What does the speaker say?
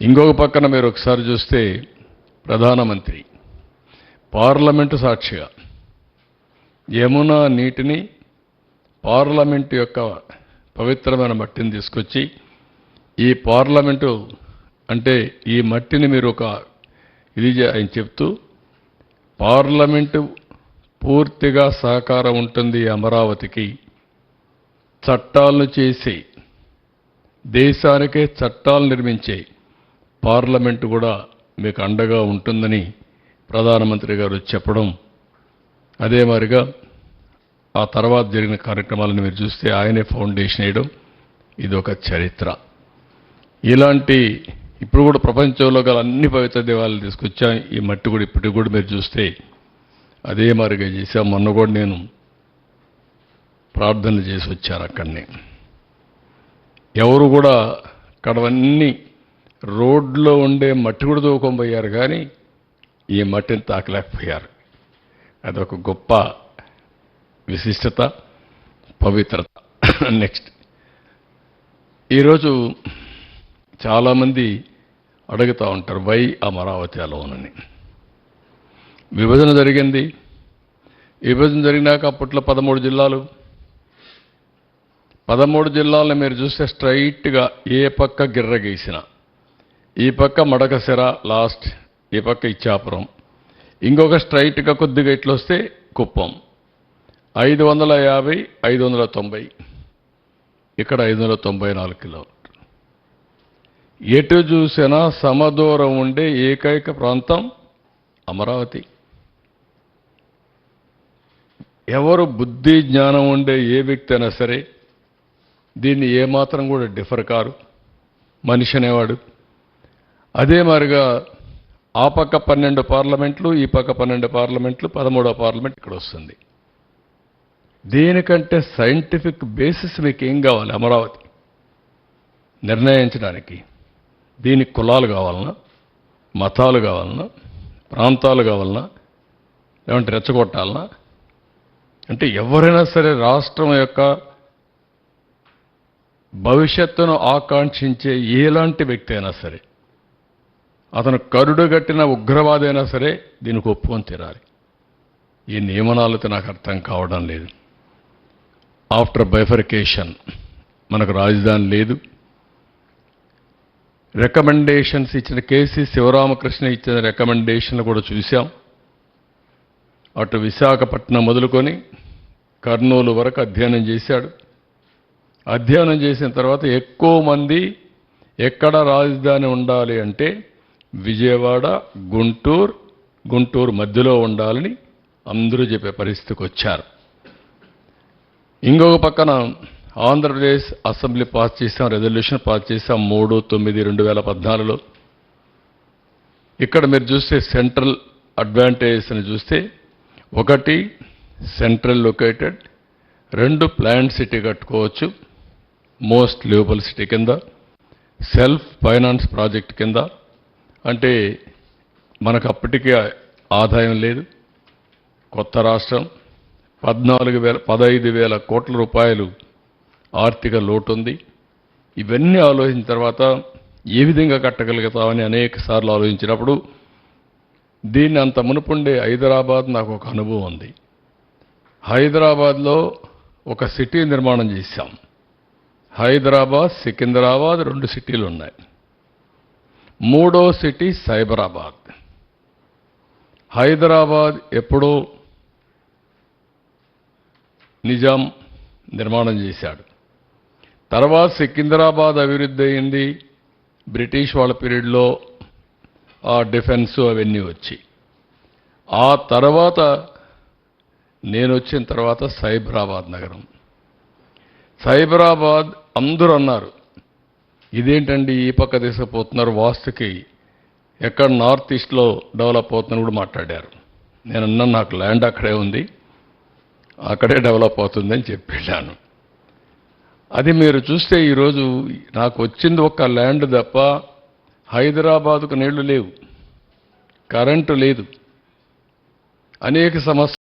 ఇంకొక పక్కన మీరు ఒకసారి చూస్తే ప్రధానమంత్రి పార్లమెంటు సాక్షిగా యమునా నీటిని పార్లమెంటు యొక్క పవిత్రమైన మట్టిని తీసుకొచ్చి ఈ పార్లమెంటు అంటే ఈ మట్టిని మీరు ఒక ఇది ఆయన చెప్తూ పార్లమెంటు పూర్తిగా సహకారం ఉంటుంది అమరావతికి చట్టాలను చేసి దేశానికే చట్టాలు నిర్మించే పార్లమెంటు కూడా మీకు అండగా ఉంటుందని ప్రధానమంత్రి గారు చెప్పడం అదే మాదిరిగా ఆ తర్వాత జరిగిన కార్యక్రమాలను మీరు చూస్తే ఆయనే ఫౌండేషన్ వేయడం ఇది ఒక చరిత్ర. ఇలాంటి ఇప్పుడు కూడా ప్రపంచంలో గల అన్ని పవిత్ర దేవాలయాలు తీసుకొచ్చాం ఈ మట్టి కూడా ఇప్పటికి కూడా మీరు చూస్తే అదే మారిగా చేశాం. మొన్న కూడా నేను ప్రార్థనలు చేసి వచ్చాను అక్కడనే. ఎవరు కూడా అక్కడవన్నీ రోడ్లో ఉండే మట్టి కూడా దూకొనిపోయారు కానీ ఈ మట్టిని తాకలేకపోయారు. అదొక గొప్ప విశిష్టత పవిత్రత. నెక్స్ట్ ఈరోజు చాలామంది అడుగుతూ ఉంటారు వై అమరావతి అలోనని విభజన జరిగింది. విభజన జరిగినాక అప్పట్లో పదమూడు జిల్లాలు. పదమూడు జిల్లాలను మీరు చూస్తే స్ట్రైట్గా ఏ పక్క గిర్ర గీసిన ఈ పక్క మడకసిర లాస్ట్ ఈ పక్క ఇచ్చాపురం. ఇంకొక స్ట్రైట్గా కొద్దిగా ఇట్లా వస్తే కుప్పం. ఐదు వందల యాభై ఐదు వందల తొంభై. ఇక్కడ ఐదు వందల తొంభై నాలుగు కిలోమీటర్. ఎటు చూసినా సమదూరం ఉండే ఏకైక ప్రాంతం అమరావతి. ఎవరు బుద్ధి జ్ఞానం ఉండే ఏ వ్యక్తి అయినా సరే దీన్ని ఏమాత్రం కూడా డిఫర్ కారు. మనిషి అనేవాడు. అదే మాదిరిగా ఆ పక్క పన్నెండు పార్లమెంట్లు ఈ పక్క పన్నెండు పార్లమెంట్లు పదమూడో పార్లమెంట్ ఇక్కడ వస్తుంది. దీనికంటే సైంటిఫిక్ బేసిస్ మీకు ఏం కావాలి అమరావతి? నిర్ణయించడానికి దీనికి కులాలు కావాలన్నా మతాలు కావాలన్నా ప్రాంతాలు కావాలన్నా లేదంటే రెచ్చగొట్టాలన్నా అంటే ఎవరైనా సరే రాష్ట్రం యొక్క భవిష్యత్తును ఆకాంక్షించే ఎలాంటి వ్యక్తి అయినా సరే అతను కరుడుగట్టిన ఉగ్రవాదైనా సరే దీనికి ఒప్పుకొని తీరాలి. ఈ నియమనాలతో నాకు అర్థం కావడం లేదు. ఆఫ్టర్ బైఫర్కేషన్ మనకు రాజధాని లేదు. రికమెండేషన్స్ ఇచ్చిన కేసీ శివరామకృష్ణ ఇచ్చిన రికమెండేషన్లు కూడా చూశాం. అటు విశాఖపట్నం మొదలుకొని కర్నూలు వరకు అధ్యయనం చేశాడు. అధ్యయనం చేసిన తర్వాత ఎక్కువ మంది ఎక్కడ రాజధాని ఉండాలి అంటే విజయవాడ గుంటూరు గుంటూరు మధ్యలో ఉండాలని అందరూ చెప్పే పరిస్థితికి వచ్చారు. ఇంకొక పక్కన ఆంధ్రప్రదేశ్ అసెంబ్లీ పాస్ చేసాం రెజల్యూషన్ పాస్ చేసాం మూడు తొమ్మిది రెండు వేల పద్నాలుగులో. ఇక్కడ మీరు చూస్తే సెంట్రల్ అడ్వాంటేజెస్ని చూస్తే ఒకటి సెంట్రల్ లొకేటెడ్ రెండు ప్లాంట్ సిటీ కట్టుకోవచ్చు మోస్ట్ లివబుల్ సిటీ కింద సెల్ఫ్ ఫైనాన్స్ ప్రాజెక్ట్ కింద అంటే మనకు అప్పటికే ఆదాయం లేదు. కొత్త రాష్ట్రం. పద్నాలుగు వేల పదహైదు వేల కోట్ల రూపాయలు ఆర్థిక లోటు ఉంది ఇవన్నీ ఆలోచించిన తర్వాత ఏ విధంగా కట్టగలుగుతామని అనేక సార్లు ఆలోచించినప్పుడు దీన్ని అంత మునుపుండే హైదరాబాద్ నాకు ఒక అనుభవం ఉంది. హైదరాబాద్లో ఒక సిటీ నిర్మాణం చేశాం. హైదరాబాద్ సికింద్రాబాద్ రెండు సిటీలు ఉన్నాయి. మూడో సిటీ సైబరాబాద్. హైదరాబాద్ ఎప్పుడో నిజాం నిర్మాణం చేశాడు. తర్వాత సికింద్రాబాద్ అభివృద్ధి అయింది. బ్రిటిష్ వాళ్ళ పీరియడ్లో ఆ డిఫెన్స్ అవన్నీ వచ్చి. ఆ తర్వాత నేను వచ్చిన తర్వాత సైబరాబాద్ నగరం. సైబరాబాద్ అందరూ అన్నారు ఇదేంటండి ఈ పక్క తీసుకుపోతున్నారు వాస్తుకి? ఎక్కడ నార్త్ ఈస్ట్లో డెవలప్ అవుతుందని కూడా మాట్లాడారు. నేను అన్నా నాకు ల్యాండ్ అక్కడే ఉంది అక్కడే డెవలప్ అవుతుందని చెప్పి వెళ్ళాను అది మీరు చూస్తే ఈరోజు నాకు వచ్చింది ఒక ల్యాండ్ తప్ప హైదరాబాదుకు నీళ్ళు లేవు కరెంటు లేదు అనేక సమస్యలు